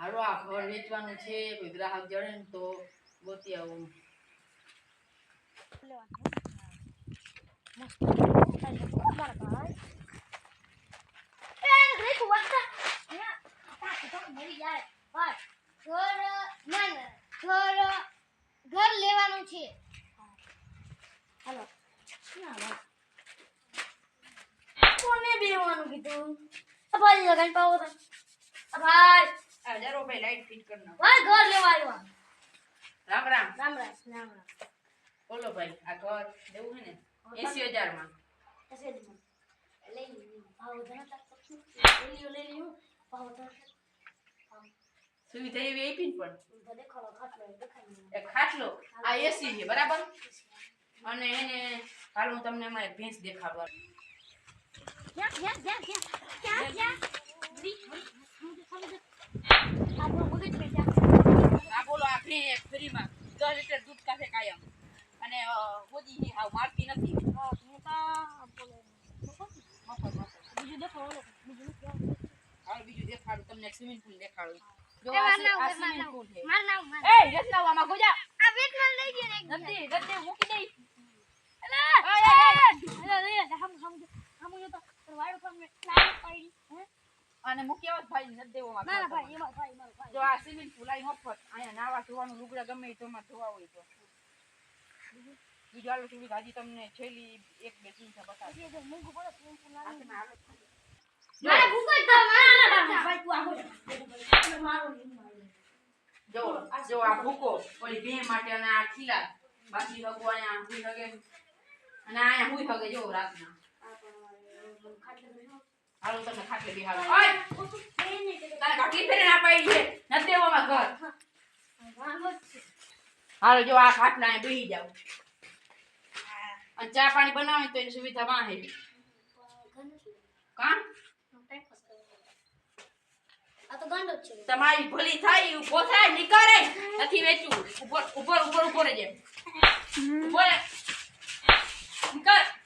હાલો, આ ઘર વેચવાનું છે, કોઈ ગ્રાહક જડે ને તો ગોતી આવું. ઘર લેવાનું છે હાલો કોને બેવાનું કીધું? ભાઈ લગાઈ પાવો ભાઈ! હજાર રૂપિયા લાઈટ ફિટ કરી હા ઘર લેવા આવ્યો. રામ રામ. રામ રામ રામ બોલો ભાઈ આ ઘર દેવું હે ને? એસી માં એસી માં લઈ ભાવ ધરા લઈ લ્યો લઈ લ્યો. ભાવ ધરા સુવિધા એવી આપી ને પણ. એ ખાટલો? આ એસી છે બરાબર? અને એને હાલ હું તમને અમારે ભેંસ દેખાડવા. બીજું દેખાડો બીજું દેખાડું તમને સ્વિમિંગ પુલ દેખાડું. મારું નામ મારું નામ. એ રસલાવામાં ગોજા. આ વેટમાં લઈ ગયો ને નથી નથી મૂકી દઈ. અને મુખ્યવાસ ભાઈ નથી દેવો ના ના ભાઈ એમાં ભાઈ મારો ભાઈ જો આ સિમેન્ટ ફૂલાઈ મફત અહીંયા નાવા ધોવાનું લુગડા ગમે તો માં ધોવા હોય તો. બીજો? આલો સુધી હાજી તમને છેલ્લી એક બે તીન બતાવી. જો જો. આ ભૂકો ઓલી બે માટે અને આ ખીલા. બાકી હગો અહીંયા હુઈ હગે. અને અહીંયા હુઈ હગે જો રાતના. હાલો તમને ખાટલે બિહારો ઓય! તારે કાકી ફેરે ના પાડી છે. નથી દેવામાં ઘર. હાલો જો આ ખાટલા બેહી જાવ અને ચા પાણી બનાવવાની તો એની સુવિધા માં હે. છે. તમારી ભલી થાય ઊભો થાય નીકળે. નથી વેચવું. ઉપર ઉપર ઉપર ઉપર જેમ ઉપર નીકળ.